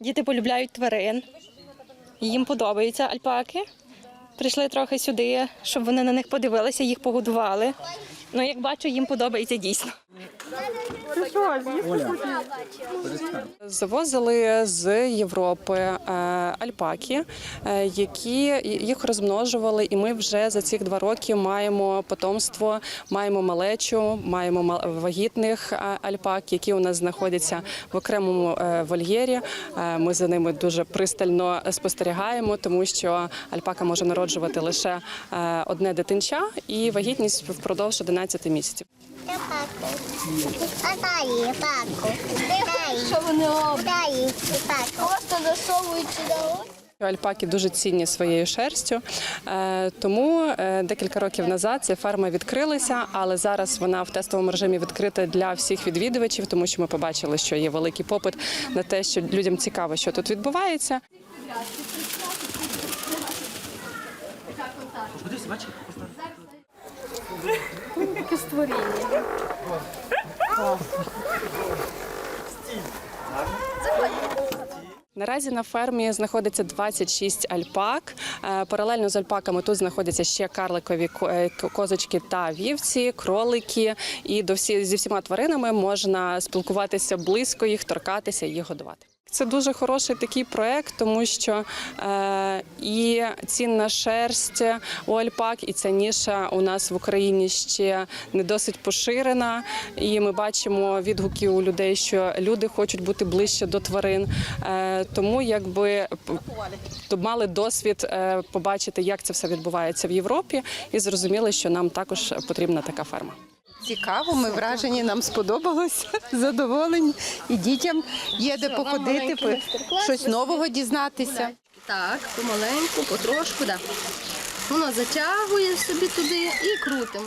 Діти полюбляють тварин. Їм подобаються альпаки. Прийшли трохи сюди, щоб вони на них подивилися, їх погодували. Ну, як бачу, їм подобається дійсно. Завозили з Європи е, альпаки, е, які їх розмножували, і ми вже за ці два роки маємо потомство, маємо малечу, маємо вагітних е, альпак, які у нас знаходяться в окремому вольєрі. Ми за ними дуже пристально спостерігаємо, тому що альпака може народжувати лише одне дитинча і вагітність впродовж 11 місяців. Дай, паку. Дай. Що вони роблять? Дай, паку. Просто засовують сюди. Альпаки дуже цінні своєю шерстю, е, тому е, декілька років назад ця ферма відкрилася, але зараз вона в тестовому режимі відкрита для всіх відвідувачів, тому що ми побачили, що є великий попит на те, що людям цікаво, що тут відбувається. Наразі на фермі знаходиться 26 альпак. Е, Паралельно з альпаками тут знаходяться ще карликові ко- е, козочки та вівці, кролики. І до всі зі всіма тваринами можна спілкуватися близько їх, торкатися, їх годувати. Це дуже хороший такий проект, тому що е, і цінна шерсть у альпак, і ця ніша у нас в Україні ще не досить поширена. І ми бачимо відгуки у людей, що люди хочуть бути ближче до тварин. Е, тому якби то мали досвід е, побачити, як це все відбувається в Європі, і зрозуміли, що нам також потрібна така ферма. Цікаво, ми вражені, нам сподобалося, задоволені. І дітям є де походити, по- щось нового дізнатися. Так, помаленьку, потрошку, да. Воно затягує собі туди і крутимо.